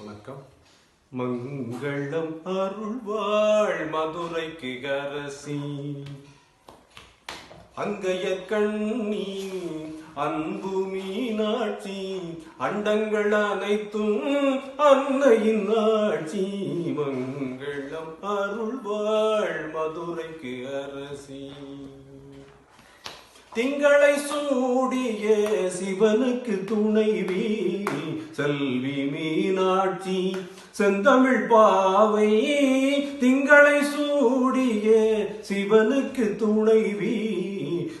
வணக்கம். மங்களம் அருள்வாள் மதுரை கிகரசி. அங்கைய கண்ணி அன்பு மீனாட்சி அண்டங்கள் அனைத்தும் அன்னையின் ஆட்சி. மங்களம் அருள்வாள் மதுரைக்கு அரசி திங்களை சூடிய சிவனுக்கு துணைவி செல்வி மீனாட்சி செந்தமிழ் பாவை திங்களை சூடிய சிவனுக்கு துணைவி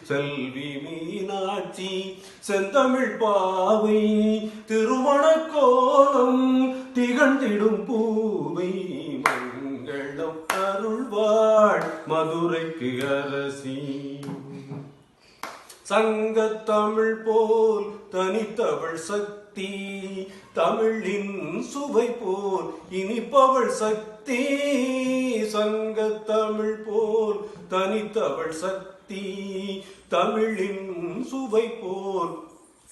செல்வி மீனாட்சி செந்தமிழ் பாவை திருமண கோலம் திகழ்ந்திடும் பூவை மங்களம் அருள்வாள் மதுரைக்கு அரசி. சங்கத் தமிழ் போல் தனித்தவள் சக்தி தமிழின் சுவை போல் இனிப்பவள் சக்தி சங்கத் தமிழ் போல் தனித்தவள் சக்தி தமிழின் சுவை போல்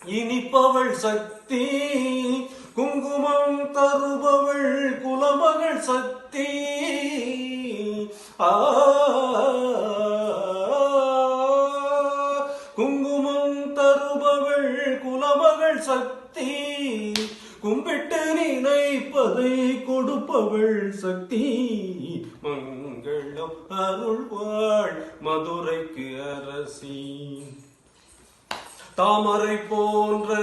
இனிப்பவள் சக்தி குங்குமம் தருபவள் குலமகள் சக்தி. ஆ கொடுப்பவள் சக்தி. கும்பிட்டு நினைப்பதை கொடுப்பவள் சக்தி. மங்களம் அருள்வாள் மதுரைக்கு அரசி. தாமரை போன்ற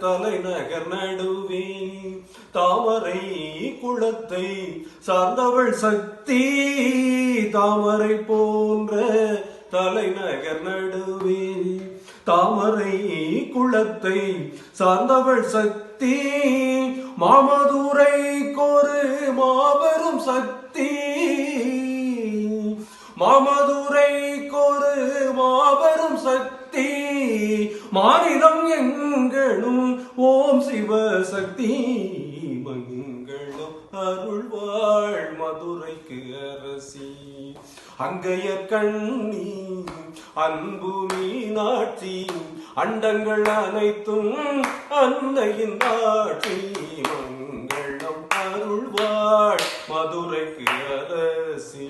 தலைநகர் நடுவே. தாமரை குளத்தை சார்ந்தவள் சக்தி. தாமரை போன்ற தலைநகர் நடுவே. தாமரை குளத்தை சார்ந்தவள் சக்தி மாமதுரை கோரு மாபெரும் சக்தி. மாமதுரை கோரு மாபெரும் சக்தி மாநிலம் எங்களும் ஓம் சிவசக்தி மங்களும் அருள்வாள் மதுரைக்கு அரசி அங்கைய கண்ணீர் அன்பு மீனாட்சி அண்டங்கள் அனைத்தும் அன்னையின் ஆட்சி. மங்களம் அருள்வாள் மதுரைக்கு அரசி